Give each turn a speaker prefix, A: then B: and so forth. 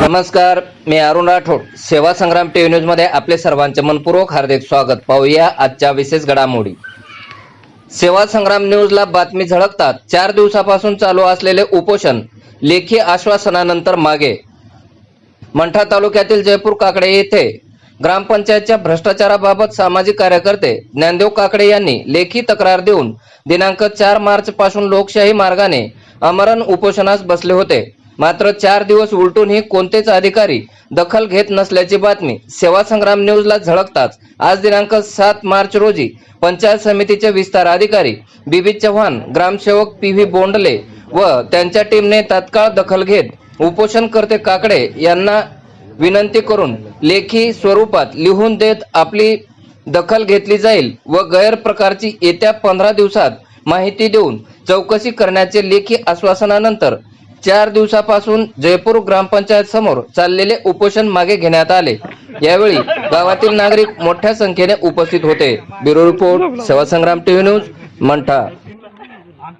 A: नमस्कार मी अरुण राठोड. सेवा संग्राम टीव्ही न्यूजमध्ये आपले सर्वांचे मनपूर्वक हार्दिक स्वागत. पाहूया आजच्या विशेष घडामोडी. सेवा संग्राम न्यूजला बातमी झळकतात. चार दिवसापासून चालू असलेले उपोषण लेखी आश्वासनानंतर मागे. मंठा तालुक्यातील जयपूर काकडे येथे ग्रामपंचायतच्या भ्रष्टाचाराबाबत सामाजिक कार्यकर्ते ज्ञानदेव काकडे यांनी लेखी तक्रार देऊन दिनांक चार मार्च पासून लोकशाही मार्गाने अमरण उपोषणास बसले होते. मात्र चार दिवस उलटूनही कोणतेच अधिकारी दखल घेत नसल्याची बातमी सेवा संग्राम न्यूजला झळकताच. आज दिनांक सात मार्च रोजी पंचायत समितीचे विस्तार अधिकारी बीबी चव्हाण ग्रामसेवक पी व्ही बोंडले व त्यांच्या टीमने तात्काळ दखल घेत उपोषणकर्ते काकडे यांना विनंती करून लेखी स्वरूपात लिहून देत आपली दखल घेतली जाईल व गैर प्रकारची येत्या पंधरा दिवसात माहिती देऊन चौकशी करण्याचे लेखी आश्वासनानंतर चार दिवसापासून जयपूर ग्रामपंचायत समोर चाललेले उपोषण मागे घेण्यात आले. यावेळी गावातील नागरिक मोठ्या संख्येने उपस्थित होते. Bureau report Sevasangram TV news Mantha.